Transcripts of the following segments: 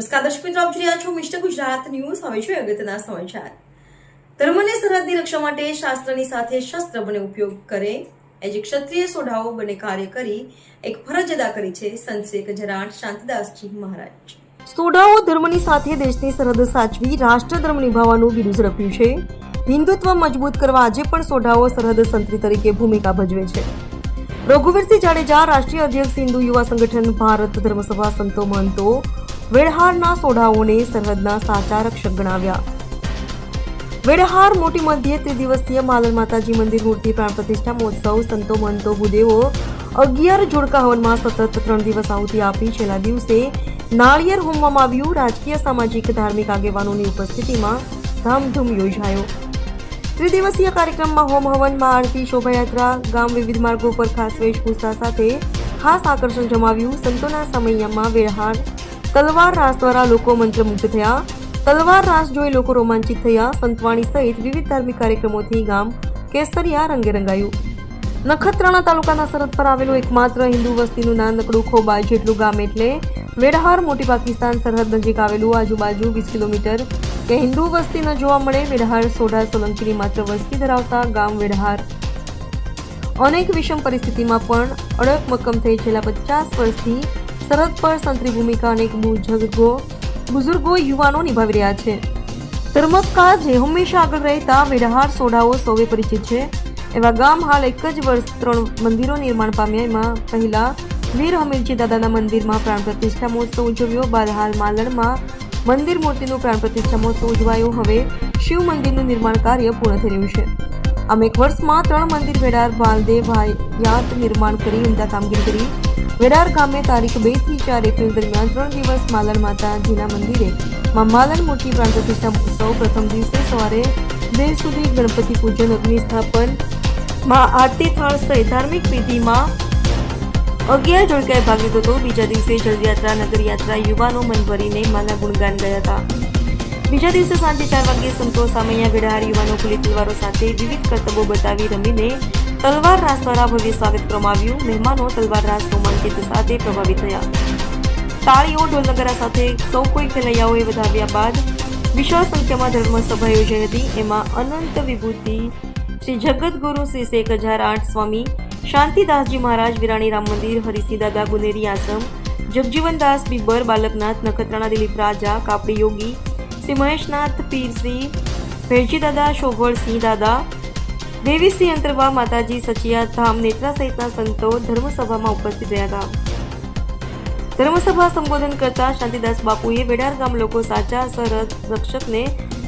નમસ્કાર, દર્શક મિત્રો, આપ જોઈ છો મિસ્ટર ગુજરાત ન્યૂઝ. હવે છે અગત્યના સમાચાર. ધર્મને સરહદની રક્ષા માટે શાસ્ત્રની સાથે શસ્ત્ર બને ઉપયોગ કરે. એ જે ક્ષત્રિય સોઢાઓ બને કાર્ય કરી. એક ફરજ અદા કરી છે સંત શ્રી શાંતિદાસજી મહારાજ. સોઢાઓ ધર્મની સાથે દેશની સરહદ સાચવી રાષ્ટ્ર ધર્મ નિભાવવાનું બિરુદ ઝડપ્યું છે. હિન્દુત્વ મજબૂત કરવા આજે પણ સોઢાઓ સરહદ સંત્રી તરીકે ભૂમિકા ભજવે છે. રઘુવીરસિંહ જાડેજા, રાષ્ટ્રીય અધ્યક્ષ હિન્દુ યુવા સંગઠન, ભારત ધર્મસભા સંતો મહંતો વેડહારના સોઢાઓને સરહદના સાચા રક્ષક ગણાવ્યા. વેડહાર મોટી મધ્યે ત્રિદિવસીય માલણ માતાજી મંદિર મૂર્તિ પ્રાણ પ્રતિષ્ઠા મહોત્સવ સંતો મંતો ભૂદેવો અગિયાર જોડકા હવનમાં સતત ત્રણ દિવસ આહુતિ આપી. છેલ્લા દિવસે નાળિયેર હોમવામાં આવ્યું. રાજકીય, સામાજિક, ધાર્મિક આગેવાનોની ઉપસ્થિતિમાં ધામધૂમ યોજાયો. ત્રિદિવસીય કાર્યક્રમમાં હોમ હવનમાં આરતી, શોભાયાત્રા, ગામ વિવિધ માર્ગો પર ખાસ વેશભૂષા સાથે ખાસ આકર્ષણ જમાવ્યું. સંતોના સમયમાં વેરહાર તલવાર રાસ દ્વારા લોકો મંત્રમુગ્ધ થયા. તલવાર રાસ જોઈ લોકો રોમાંચિત થયા. સંતવાણી સહિત વિવિધ ધાર્મિક કાર્યક્રમોથી ગામ કેસરિયા રંગે રંગાયું નખત્રાણા તાલુકાના સરહદ પર આવેલું એકમાત્ર હિન્દુ વસ્તીનું નાનકડું ખોબાય જેટલું ગામ એટલે વેડહાર મોટી પાકિસ્તાન સરહદ નજીક આવેલું આજુબાજુ વીસ કિલોમીટર. કે હિન્દુ વસ્તી ન જોવા મળે, વેડહાર સોઢા સોલંકીની માત્ર વસ્તી ધરાવતા ગામ વેડહાર. અનેક વિષમ પરિસ્થિતિમાં પણ અડકમક્કમ થઈ છેલ્લા પચાસ વર્ષથી સરહદ પર સંત્રી ભૂમિકા અનેક બુઝુર્ગો બુઝુર્ગો યુવાનો નિભાવી રહ્યા છે. ધર્મકા જે હંમેશા આગળ રહેતા વેડહાર સોઢાઓ સૌએ પરિચિત છે. એવા ગામ હાલ એક જ વર્ષ ત્રણ મંદિરો નિર્માણ પામ્યા. એમાં પહેલા વીર હમીરજી દાદાના મંદિરમાં પ્રાણ પ્રતિષ્ઠા મહોત્સવ ઉજવ્યો. બાદ હાલ માલણમાં મંદિર મૂર્તિનું પ્રાણ પ્રતિષ્ઠા મહોત્સવ ઉજવાયો. હવે શિવ મંદિરનું નિર્માણ કાર્ય પૂર્ણ થઈ રહ્યું છે. આમ એક વર્ષમાં ત્રણ મંદિર વેડાર બાલદેવ યાદ નિર્માણ કરી ઉમદા કામગીરી કરી. વેડાર ગામે તારીખ બેથી ચાર એપ્રિલ દરમિયાન ત્રણ દિવસ માલણ માતાજીના મંદિરે માં માલણ મૂર્તિ પ્રાણ પ્રતિષ્ઠા ઉત્સવ પ્રથમ દિવસે સવારે બે સુધી ગણપતિ પૂજન અગ્નિ સ્થાપનમાં આરતી થાળ સહિત ધાર્મિક વિધિમાં અગિયાર જોડકાએ ભાગ લીધો હતો. બીજા દિવસે જલયાત્રા નગરયાત્રા, યુવાનો મન ભરીને માના ગુણગાન ગયા હતા. બીજા દિવસે સાંજે ચાર વાગ્યે સંતો સામૈયા વેડાહાર યુવાનો ખુલી તલવારો સાથે વિવિધ કરતબો બતાવી રમીને તલવાર રાસ દ્વારા ભવ્ય સ્વાગત કરવામાં આવ્યું મહેમાનો તલવાર રાસ રોમાંચિત સાથે પ્રભાવિત થયા. તાળીઓ, ઢોલનગરા સાથે સૌ કોઈ ખેલૈયાઓએ વધાવ્યા બાદ વિશાળ સંખ્યામાં ધર્મસભા યોજાઈ હતી. એમાં અનંત વિભૂતિ, શ્રી જગતગુરુ શ્રી શેખ હજાર આઠ સ્વામી શાંતિદાસજી મહારાજ, વિરાણી રામ મંદિર, હરિસિંહ દાદા ગુનેરી આશ્રમ, જગજીવનદાસ બીબર, બાલકનાથ, નખત્રાણા દિલીપ રાજા, કાપડી યોગી શ્રી મહેશનાથ પીર ભેરજી દાદા શોભળસિંહ દાદા દેવીસિંહ અંતરવા, માતાજી સચિયા ધામ, નેત્રા સહિતના સંતો ધર્મસભામાં ઉપસ્થિત રહ્યા હતા. ધર્મસભા સંબોધન કરતા શાંતિદાસ બાપુએ વેડાર ગામ લોકો સાચા સરહદ રક્ષકને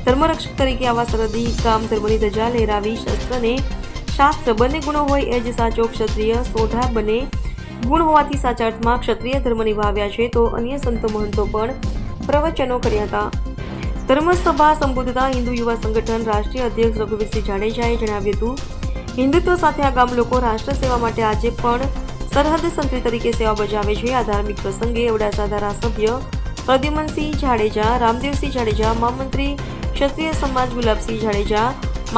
ધર્મરક્ષક તરીકે આવા સરહદી ગામ ધર્મની ધજા લહેરાવી શસ્ત્રને શાસ્ત્ર બંને ગુણો હોય એ જ સાચો ક્ષત્રિય સોઢા બને ગુણ હોવાથી સાચા અર્થમાં ક્ષત્રિય ધર્મ નિભાવ્યા છે તો અન્ય સંતો મહંતો પણ પ્રવચનો કર્યા હતા. ધર્મસભા સંબોધતા હિન્દુ યુવા સંગઠન રાષ્ટ્રીય અધ્યક્ષ રઘુવીરસિંહ જાડેજાએ જણાવ્યું હતું. હિન્દુત્વ સાથે આ ગામ લોકો રાષ્ટ્ર સેવા માટે આજે પણ સરહદ સંત્રી તરીકે સેવા બજાવે છે. આ ધાર્મિક પ્રસંગે અબડાસા ધારાસભ્ય પ્રદ્યુમનસિંહ જાડેજા, રામદેવસિંહ જાડેજા, મહામંત્રી ક્ષત્રિય સમાજ ગુલાબસિંહ જાડેજા,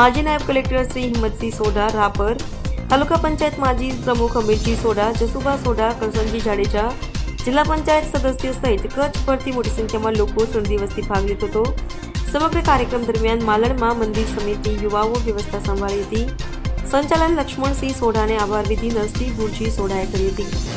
માજી નાયબ કલેક્ટર શ્રી હિંમતસિંહ સોઢા, રાપર તાલુકા પંચાયત માજી પ્રમુખ અમીરજી સોઢા, જસુભા સોઢા કરસનજી જાડેજા જિલ્લા પંચાયત સદસ્ય સહિત કચ્છ પરથી મોટી સંખ્યામાં લોકો ત્રણ દિવસથી ભાગ લીધો હતો. સમગ્ર કાર્યક્રમ દરમિયાન માલણમાં મંદિર સમિતિ, યુવાઓ વ્યવસ્થા સંભાળી હતી. સંચાલન લક્ષ્મણસિંહ સોઢાને આભાર વિધિ નરસિંહ ગુરજી સોઢાએ કરી હતી.